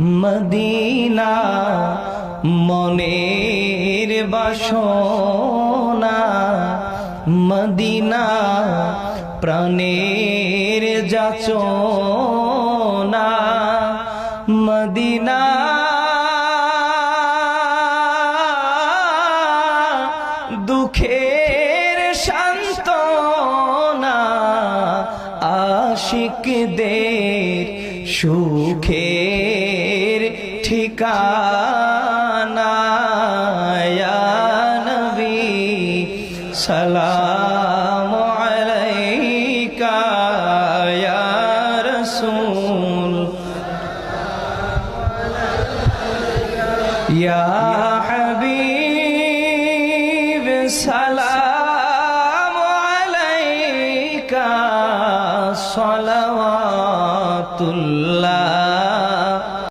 Medina মনের বাসনা Medina প্রাণের যাচনা মদিনা দুঃখের শান্তনা আশিকদের সুখের ঠিকানা নবী সালাম আলাইকা ইয়া রাসূল। ইয়া হাবিব সালাম